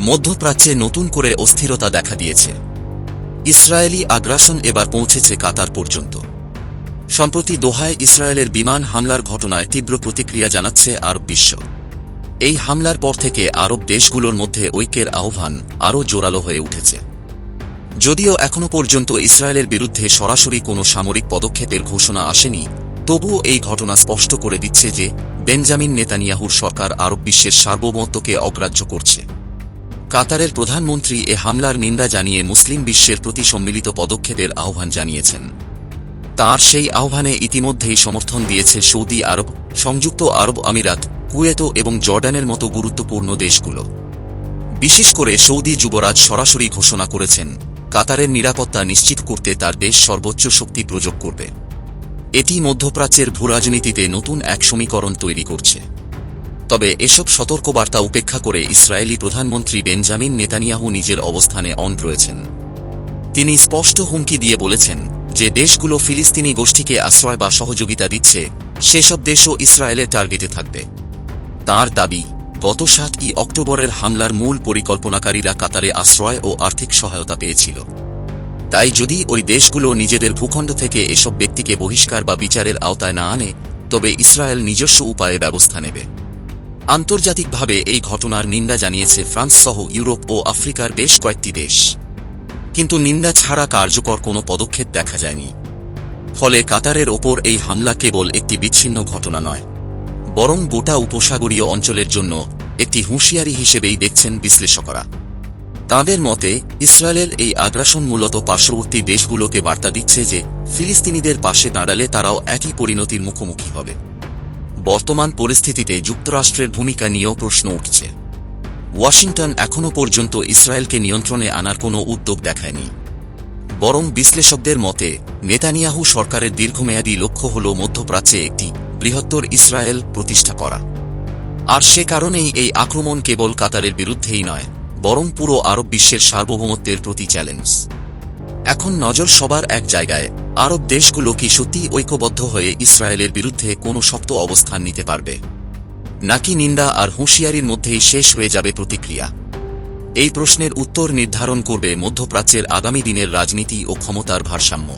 মধ্যপ্রাচ্যে নতুন করে অস্থিরতা দেখা দিয়েছে। ইসরায়েলি আগ্রাসন এবার পৌঁছেছে কাতার পর্যন্ত। সম্প্রতি দোহায় ইসরায়েলের বিমান হামলার ঘটনায় তীব্র প্রতিক্রিয়া জানাচ্ছে আরব বিশ্ব। এই হামলার পর থেকে আরব দেশগুলোর মধ্যে ঐক্যের আহ্বান আরও জোরালো হয়ে উঠেছে। যদিও এখনও পর্যন্ত ইসরায়েলের বিরুদ্ধে সরাসরি কোনো সামরিক পদক্ষেপের ঘোষণা আসেনি, তবুও এই ঘটনা স্পষ্ট করে দিচ্ছে যে, বেঞ্জামিন নেতানিয়াহুর সরকার আরব বিশ্বের সার্বভৌমত্বকে অগ্রাহ্য করছে। কাতারের প্রধানমন্ত্রী এ হামলার নিন্দা জানিয়ে মুসলিম বিশ্বের প্রতি সম্মিলিত পদক্ষেপের আহ্বান জানিয়েছেন। তার সেই আহ্বানে ইতিমধ্যেই সমর্থন দিয়েছে সৌদি আরব, সংযুক্ত আরব আমিরাত, কুয়েত এবং জর্ডানের মতো গুরুত্বপূর্ণ দেশগুলো। বিশেষ করে সৌদি যুবরাজ সরাসরি ঘোষণা করেছেন, কাতারের নিরাপত্তা নিশ্চিত করতে তার দেশ সর্বোচ্চ শক্তি প্রয়োগ করবে। এটি মধ্যপ্রাচ্যের ভূরাজনীতিতে নতুন এক সমীকরণ তৈরি করছে। তবে এসব সতর্কবার্তা উপেক্ষা করে ইসরায়েলি প্রধানমন্ত্রী বেঞ্জামিন নেতানিয়াহু নিজের অবস্থানে অন রয়েছেন। তিনি স্পষ্ট হুমকি দিয়ে বলেছেন যে দেশগুলো ফিলিস্তিনি গোষ্ঠীকে আশ্রয় বা সহযোগিতা দিচ্ছে, সেসব দেশও ইসরায়েলের টার্গেটে থাকবে। তার দাবি, গত সাত ই অক্টোবরের হামলার মূল পরিকল্পনাকারীরা কাতারে আশ্রয় ও আর্থিক সহায়তা পেয়েছিল। তাই যদি ওই দেশগুলো নিজেদের ভূখণ্ড থেকে এসব ব্যক্তিকে বহিষ্কার বা বিচারের আওতায় না আনে, তবে ইসরায়েল নিজস্ব উপায়ে ব্যবস্থা নেবে। আন্তর্জাতিকভাবে এই ঘটনার নিন্দা জানিয়েছে ফ্রান্স সহ ইউরোপ ও আফ্রিকার বেশ কয়েকটি দেশ। কিন্তু নিন্দা ছাড়া কার্যকর কোনো পদক্ষেপ দেখা যায়নি। ফলে কাতারের ওপর এই হামলা কেবল একটি বিচ্ছিন্ন ঘটনা নয়, বরং গোটা উপসাগরীয় অঞ্চলের জন্য একটি হুঁশিয়ারি হিসেবেই দেখছেন বিশ্লেষকরা। তাঁদের মতে, ইসরায়েলের এই আগ্রাসন মূলত পার্শ্ববর্তী দেশগুলোকে বার্তা দিচ্ছে যে ফিলিস্তিনিদের পাশে দাঁড়ালে তারাও একই পরিণতির মুখোমুখি হবে। বর্তমান পরিস্থিতিতে যুক্তরাষ্ট্রের ভূমিকা নিয়েও প্রশ্ন উঠছে। ওয়াশিংটন এখনও পর্যন্ত ইসরায়েলকে নিয়ন্ত্রণে আনার কোনো উদ্যোগ দেখায়নি। বরং বিশ্লেষকদের মতে, নেতানিয়াহু সরকারের দীর্ঘমেয়াদী লক্ষ্য হল মধ্যপ্রাচ্যে একটি বৃহত্তর ইসরায়েল প্রতিষ্ঠা করা। আর সে কারণেই এই আক্রমণ কেবল কাতারের বিরুদ্ধেই নয়, বরং পুরো আরব বিশ্বের সার্বভৌমত্বের প্রতি চ্যালেঞ্জ। এখন নজর সবার এক জায়গায়। আরব দেশগুলো কি সত্যি ঐক্যবদ্ধ হয়ে ইসরায়েলের বিরুদ্ধে কোনো শক্ত অবস্থান নিতে পারবে? নাকি নিন্দা আর হুঁশিয়ারির মধ্যেই শেষ হয়ে যাবে প্রতিক্রিয়া? এই প্রশ্নের উত্তর নির্ধারণ করবে মধ্যপ্রাচ্যের আগামী দিনের রাজনীতি ও ক্ষমতার ভারসাম্য।